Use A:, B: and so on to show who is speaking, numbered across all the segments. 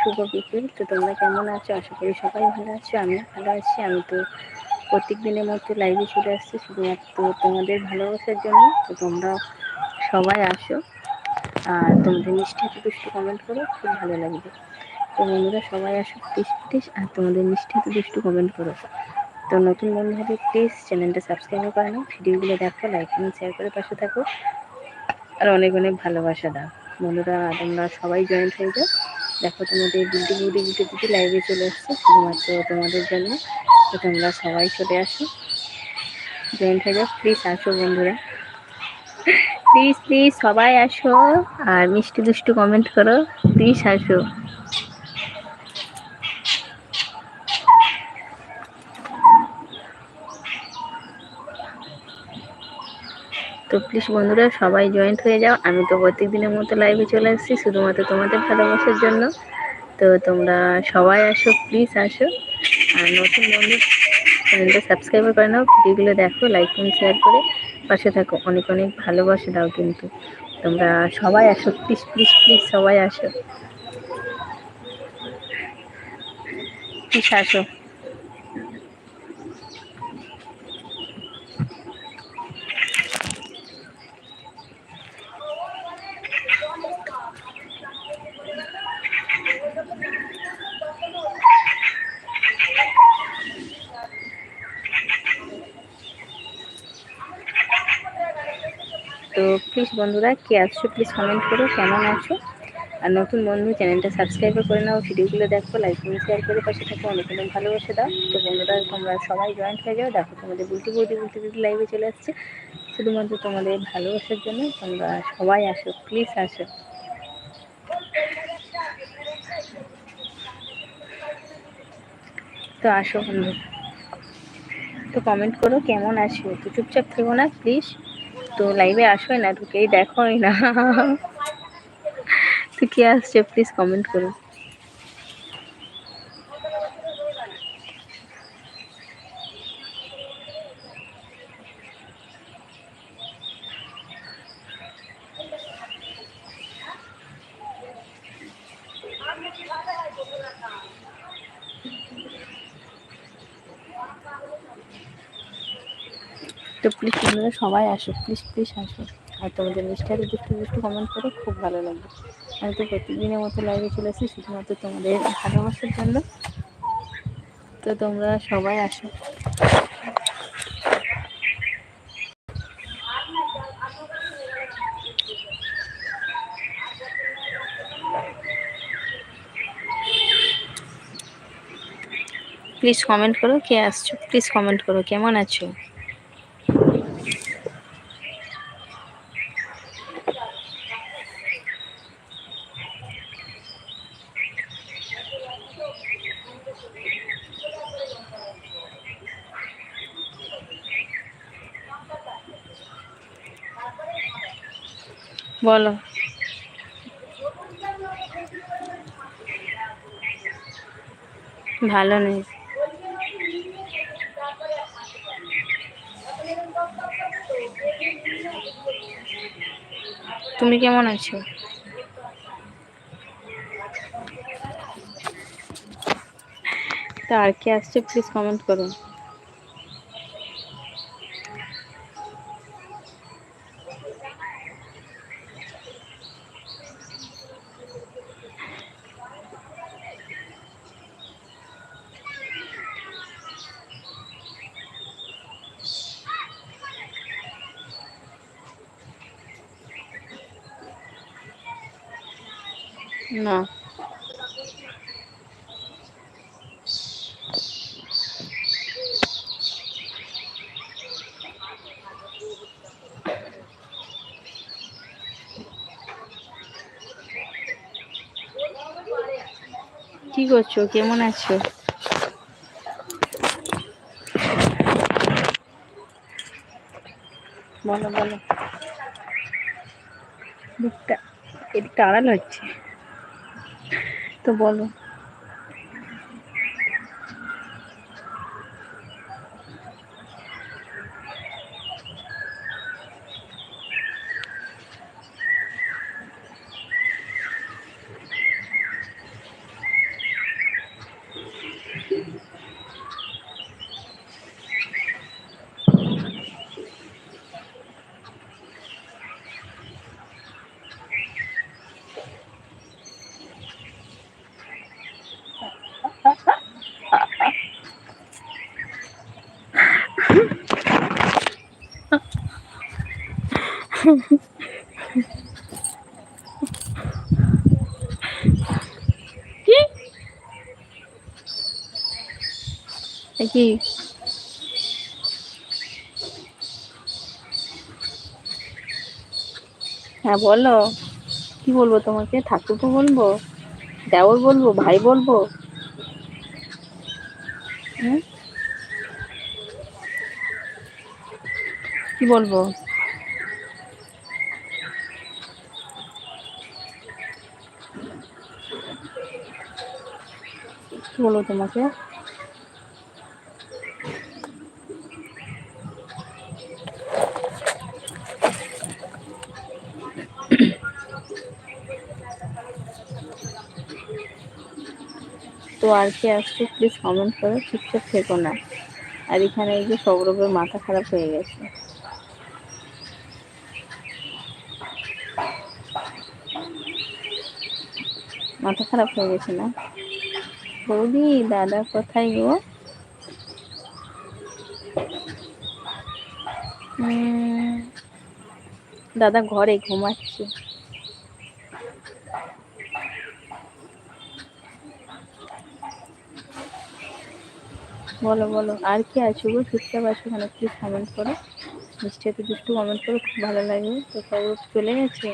A: শুভ বিকেল। তো তোমরা কেমন আছো? আশা করি সবাই ভালো আছো আমি ভালো আছি। আমি তো প্রত্যেক দিনের মতো লাইভে চলে আসছি শুধুমাত্র তোমাদের ভালোবাসার জন্য। তো তোমরা সবাই আসো। আর তোমাদের মিষ্টি দুষ্টু কমেন্ট করো, খুব ভালো লাগবে। তো বন্ধুরা সবাই আসো প্লিজ প্লিজ আর তোমাদের মিষ্টি দুষ্টু কমেন্ট করো। তো নতুন বন্ধু হবে প্লিজ চ্যানেলটা সাবস্ক্রাইব করে নাও ভিডিওগুলো দেখো লাইক এবং শেয়ার করে পাশে থাকো। আর অনেক অনেক ভালোবাসা দাও। বন্ধুরা, তোমরা সবাই জয়েন্ট হয়ে যাও দেখো তোমাদের বিউটি বিউটি বিউটি বিউটি লাইভে চলে আসছে, শুধুমাত্র তোমাদের জন্য। তো তোমরা সবাই চলে আসো। জয়েন্ট হয়ে যাও। প্লিজ আসো বন্ধুরা। প্লিজ প্লিজ সবাই আসো। আর মিষ্টি দুষ্টু কমেন্ট করো। প্লিজ আসো। তো প্লিজ বন্ধুরা, সবাই জয়েন্ট হয়ে যাও। আমি তো প্রত্যেক দিনের মতো লাইভে চলে আসছি, শুধুমাত্র তোমাদের ভালোবাসার জন্য। তো তোমরা সবাই আসো প্লিজ আসো। আর নতুন বন্ধু চ্যানেলটা সাবস্ক্রাইব করে নাও, ভিডিওগুলো দেখো লাইক এবং শেয়ার করে পাশে থাকো। অনেক অনেক ভালোবাসা দাও কিন্তু। তোমরা সবাই আসো প্লিজ প্লিজ প্লিজ সবাই আসো। প্লিজ আসো। তো প্লিজ বন্ধুরা, কে আসছো প্লিজ কমেন্ট করো, কেমন আছো? আর নতুন বন্ধু, চ্যানেলটা সাবস্ক্রাইব করে নাও, ভিডিওগুলো দেখো লাইক এবং শেয়ার করে পাশে থাকো, অনেক অনেক ভালোবাসে দাও। তো বন্ধুরা, তোমরা সবাই জয়েন্ট হয়ে যাও। দেখো, তোমাদের বুলটি বুলটি বলতে বুলটি লাইভে চলে আসছে। শুধুমাত্র তোমাদের ভালোবাসার জন্য তোমরা সবাই আসো প্লিজ আসো। তো আসো বন্ধু। তো কমেন্ট করো, কেমন আছো? তো চুপচাপ থেকো না প্লিজ তো লাইভে আসোই না ঢুকেই দেখোই না। তো কে আসছে? প্লিজ কমেন্ট করো। তো প্লিজ তোমরা সবাই আসো প্লিজ প্লিজ আসো। আর তোমাদের মিস্টারে দুষ্টু দুষ্টু কমেন্ট করো, খুব ভালো লাগবে। আমি তো প্রতিদিনের মতো লাইভে চলে আসি, শুধুমাত্র তোমাদের ভালোবাসার জন্য। তো তোমরা সবাই আসো। প্লিজ কমেন্ট করো, কে আসছো? প্লিজ কমেন্ট করো, কেমন আছো? বলো। ভালো নেই। তুমি কেমন আছো? তা আর কে আসছে প্লিজ কমেন্ট করুন না। কি করছ? কেমন আছো? বলো বলো। মুখটা এদিকটা আড়াল হচ্ছে। তো বলো। কি? হ্যাঁ বলো। কি বলব তোমাকে? ঠাকুরকে বলব? দেওর বলব? ভাই বলব? হুম কি বলব? বলব তোমাকে। তো আর কি আসছে প্লিজ কমেন্ট করো, ঠিকঠাক থেকো না। আর এখানে এই যে সৌরভের মাথা খারাপ হয়ে গেছে। মাথা খারাপ হয়ে গেছে না? বৌদি, দাদা কোথায় গো? দাদা ঘরে ঘুমাচ্ছে। বলো বলো, আর কি আছে গো? চুপচাপ আছো ওখানে প্লিজ কমেন্ট করো। মিষ্টি একটু দুষ্টু কমেন্ট করো, খুব ভালো লাগবে তো সব চলে গেছে?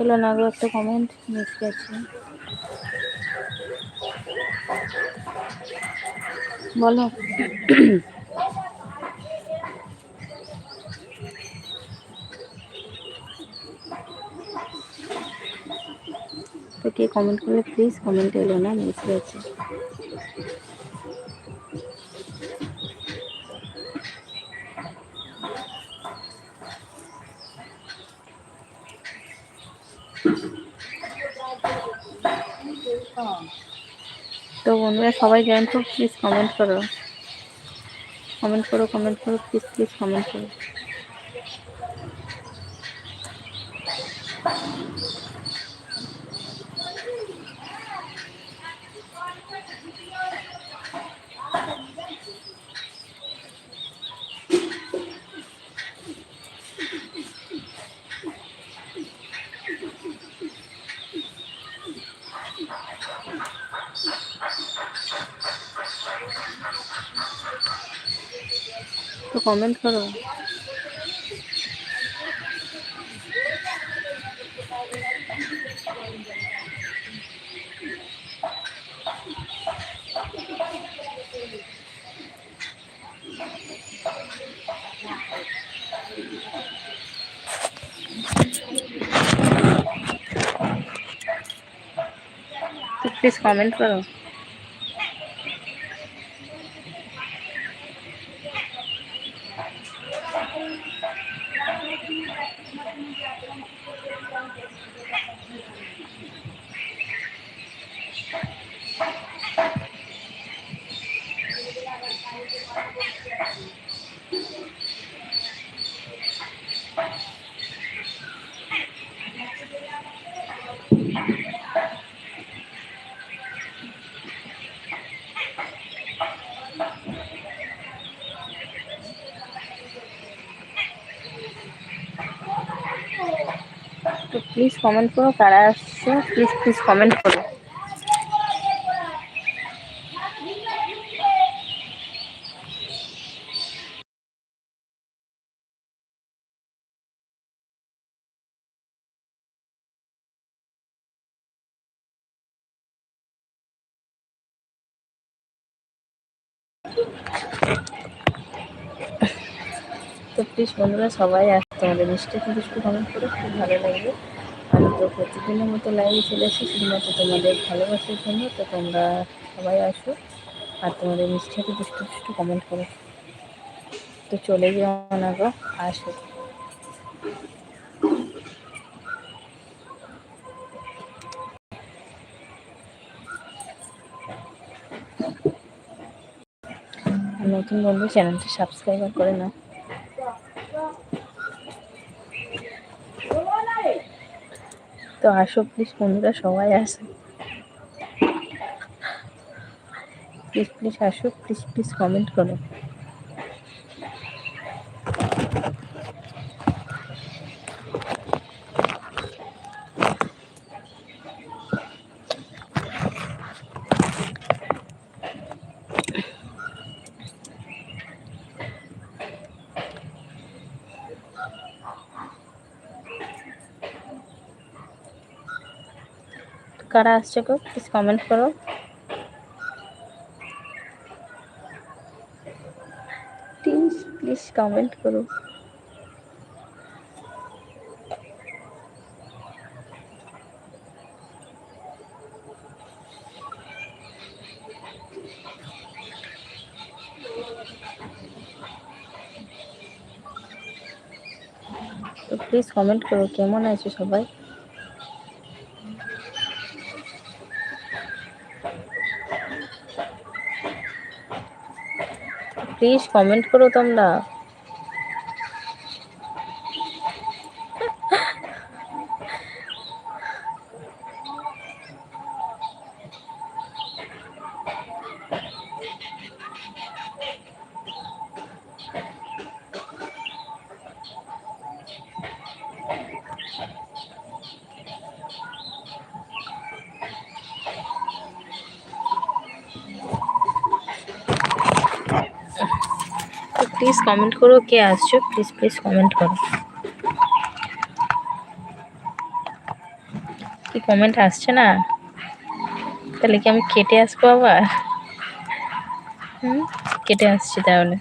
A: এলো না একটা কমেন্ট মিস গেছে। বলো। তো কে কমেন্ট করলে প্লিজ কমেন্ট এলো না মিস গেছে বন্ধুরা, সবাই জয়েন তো প্লিজ কমেন্ট করো। কমেন্ট করো কমেন্ট করো প্লিজ প্লিজ কমেন্ট করো। কমেন্ট করো প্লিজ কমেন্ট করো প্লিজ কমেন্ট করো, কারা আসছে? প্লিজ প্লিজ কমেন্ট করো। তো প্লিজ বন্ধুরা, সবাই আসতে তোমাদের মিষ্টি কিন্তু একটু কমেন্ট করে, খুব ভালো লাগবে। তো প্রতিদিনের মতো লাইভে চলে আসি। শুধুমাত্র তোমাদের ভালোবাসার জন্য। তো তোমরা সবাই আসো আর তোমাদের মিষ্টি একটু দুষ্টু দুষ্টু কমেন্ট করো। তো চলে যাও না গো, আসো। নতুন বন্ধু চ্যানেলটি সাবস্ক্রাইব করে না তো আসো প্লিজ বন্ধুরা সবাই আসো। প্লিজ প্লিজ আসো প্লিজ প্লিজ কমেন্ট করো। কারা আসছে গো প্লিজ কমেন্ট করো। প্লিজ প্লিজ কমেন্ট করো। প্লিজ কমেন্ট করো, কেমন আছো সবাই? প্লিজ কমেন্ট করো তোমরা প্লিজ কমেন্ট করো, কে আসছো প্লিজ প্লিজ কমেন্ট করো। কি কমেন্ট আসছে না? তাহলে কি আমি কেটে আসব আবার? হুম, কেটে আসছি তাহলে।